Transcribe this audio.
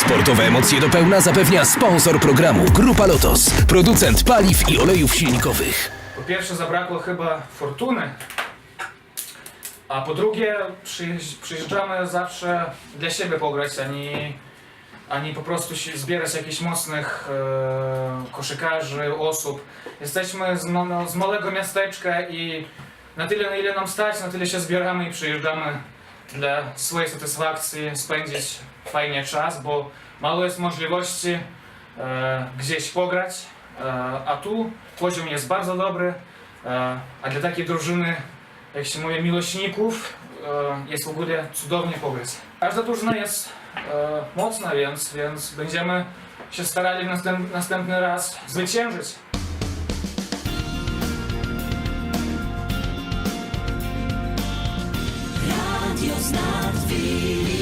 Sportowe emocje do pełna zapewnia sponsor programu Grupa Lotos, producent paliw i olejów silnikowych. Po pierwsze zabrakło chyba fortuny, a po drugie przyjeźdź- przyjeżdżamy zawsze dla siebie pograć, ani, ani po prostu się zbierać jakichś mocnych e, koszykarzy, osób. Jesteśmy z, no, z małego miasteczka i na tyle na ile nam stać, na tyle się zbieramy i przyjeżdżamy dla swojej satysfakcji spędzić fajnie czas, bo mało jest możliwości e, gdzieś pograć, e, a tu poziom jest bardzo dobry, e, a dla takiej drużyny, jak się mówi, miłośników, e, jest w ogóle cudownie pograć. Każda drużyna jest e, mocna, więc, więc będziemy się starali następ, następny raz zwyciężyć. Snart vier.